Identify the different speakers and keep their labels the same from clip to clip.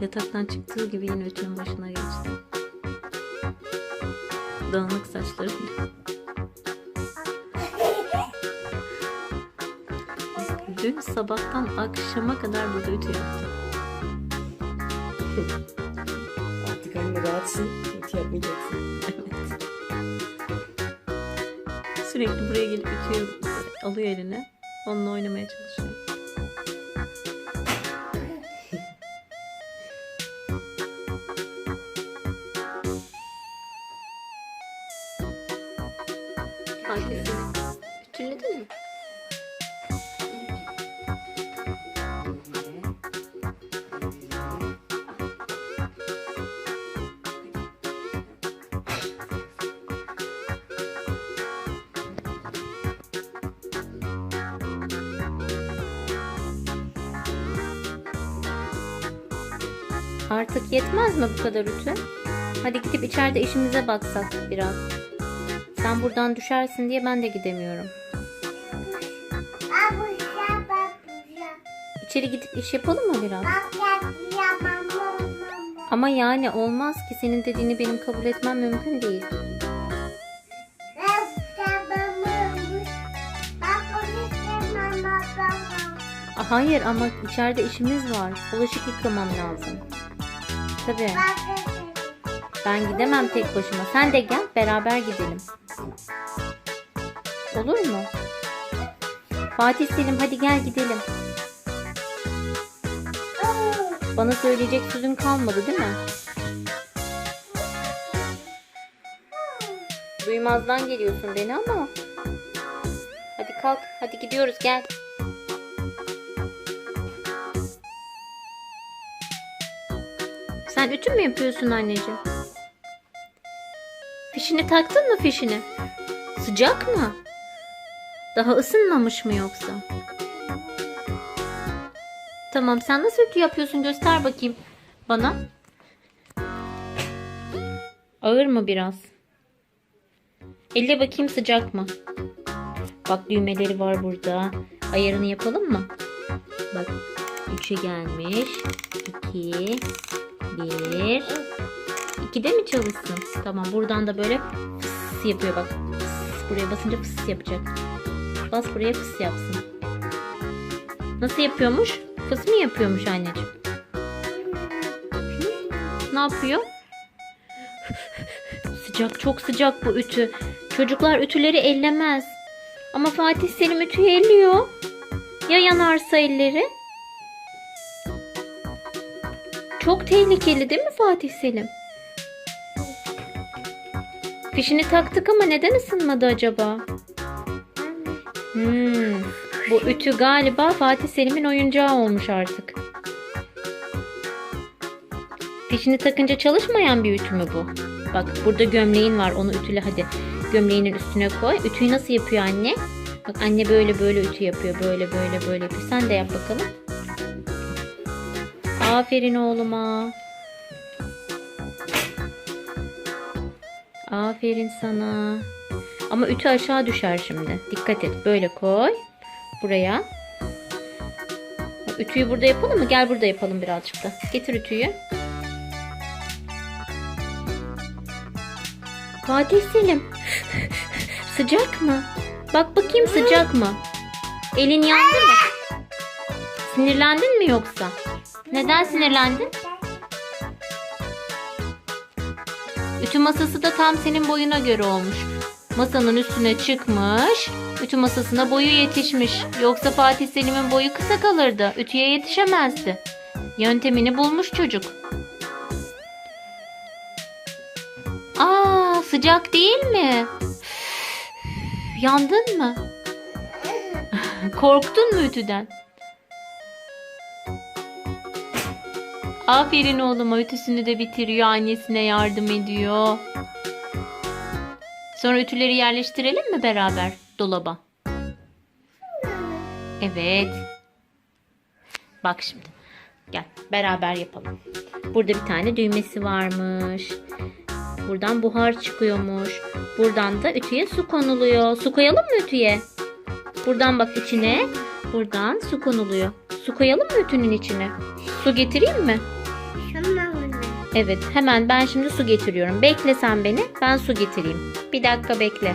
Speaker 1: Yataktan çıktığı gibi yine ütünün başına geçti. Dağınık saçlarıyla. Dün sabahtan akşama kadar burada ütü yaptı.
Speaker 2: Artık anne rahatsın. Hiç yapmayacaksın.
Speaker 1: Evet. Sürekli buraya gelip ütüyü alıyor eline. Onunla oynamaya çalışıyor. Fatih'ini ütüledin mi? Artık yetmez mi bu kadar ütü? Hadi gidip içeride işimize baksak biraz. Sen buradan düşersin diye ben de gidemiyorum. İçeri gidip iş yapalım mı biraz? Ama yani olmaz ki senin dediğini benim kabul etmem mümkün değil. Hayır ama içeride işimiz var. Bulaşık yıkamam lazım. Tabii. Ben gidemem tek başıma. Sen de gel beraber gidelim. Olur mu? Fatih Selim hadi gel gidelim. Bana söyleyecek sözün kalmadı değil mi? Duymazdan geliyorsun beni ama. Hadi kalk. Hadi gidiyoruz gel. Sen ütü mü yapıyorsun anneciğim? Fişini taktın mı fişini? Sıcak mı? Daha ısınmamış mı yoksa? Tamam sen nasıl ütü yapıyorsun göster bakayım bana. Ağır mı biraz? Elle bakayım sıcak mı? Bak düğmeleri var burada. Ayarını yapalım mı? Bak 3'e gelmiş. 2 1 2'de mi çalışsın? Tamam buradan da böyle fıs yapıyor bak. Fıs, buraya basınca fıs yapacak. Bas buraya fıs yapsın. Nasıl yapıyormuş? Fıs mı yapıyormuş anneciğim? Ne yapıyor? Sıcak çok sıcak bu ütü. Çocuklar ütüleri ellemez. Ama Fatih Selim ütüyü elliyor. Ya yanarsa elleri? Çok tehlikeli değil mi Fatih Selim? Fişini taktık ama neden ısınmadı acaba? Hmm, bu ütü galiba Fatih Selim'in oyuncağı olmuş artık. Fişini takınca çalışmayan bir ütü mü bu? Bak burada gömleğin var onu ütüle hadi. Gömleğinin üstüne koy. Ütüyü nasıl yapıyor anne? Bak anne böyle böyle ütü yapıyor. Böyle böyle böyle yapıyor. Sen de yap bakalım. Aferin oğluma. Aferin sana. Ama ütü aşağı düşer şimdi. Dikkat et. Böyle koy. Buraya. Ütüyü burada yapalım mı? Gel burada yapalım birazcık da. Getir ütüyü. Fatih Selim. sıcak mı? Bak bakayım sıcak mı? Elin yandı mı? Sinirlendin mi yoksa? Neden sinirlendin? Ütü masası da tam senin boyuna göre olmuş. Masanın üstüne çıkmış. Ütü masasına boyu yetişmiş. Yoksa Fatih Selim'in boyu kısa kalırdı. Ütüye yetişemezdi. Yöntemini bulmuş çocuk. Aa, sıcak değil mi? Yandın mı? Korktun mu ütüden? Aferin oğluma ütüsünü de bitiriyor. Annesine yardım ediyor. Sonra ütüleri yerleştirelim mi beraber dolaba? Evet. Bak şimdi. Gel beraber yapalım. Burada bir tane düğmesi varmış. Buradan buhar çıkıyormuş. Buradan da ütüye su konuluyor. Su koyalım mı ütüye? Buradan bak içine. Buradan su konuluyor. Su koyalım mı ütünün içine? Su getireyim mi? Evet hemen ben şimdi su getiriyorum. Bekle sen beni. Ben su getireyim. Bir dakika bekle.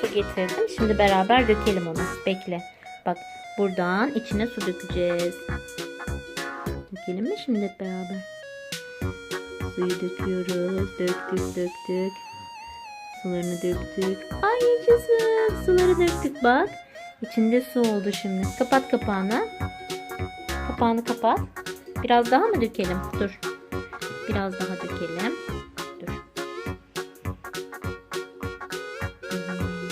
Speaker 1: Su getirdim. Şimdi beraber dökelim onu. Bekle. Bak buradan içine su dökeceğiz. Dökelim mi şimdi hep beraber? Suyu döküyoruz. Döktük döktük. Sularını döktük. Ay yaşasın. Suları döktük bak. İçinde su oldu şimdi. Kapat kapağını. Kapağını kapat. Biraz daha mı dökelim? Dur. Biraz daha dökelim. Dur. Hmm.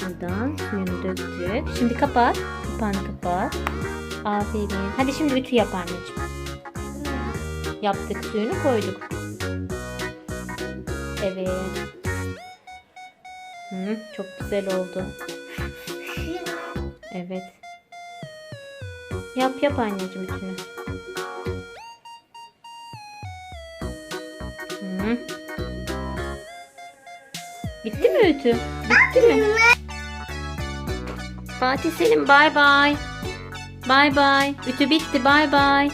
Speaker 1: Buradan suyunu döktük. Şimdi kapat. Kapağını kapat. Aferin. Hadi şimdi ütü yap anneciğim. Yaptık suyunu koyduk. Evet. Hı, çok güzel oldu. Evet. Yap yap anneciğim ütünü. Hı. Bitti mi ütü? Bitti mi? Fatih Selim bay bay. Bay bay. Ütü bitti bay bay.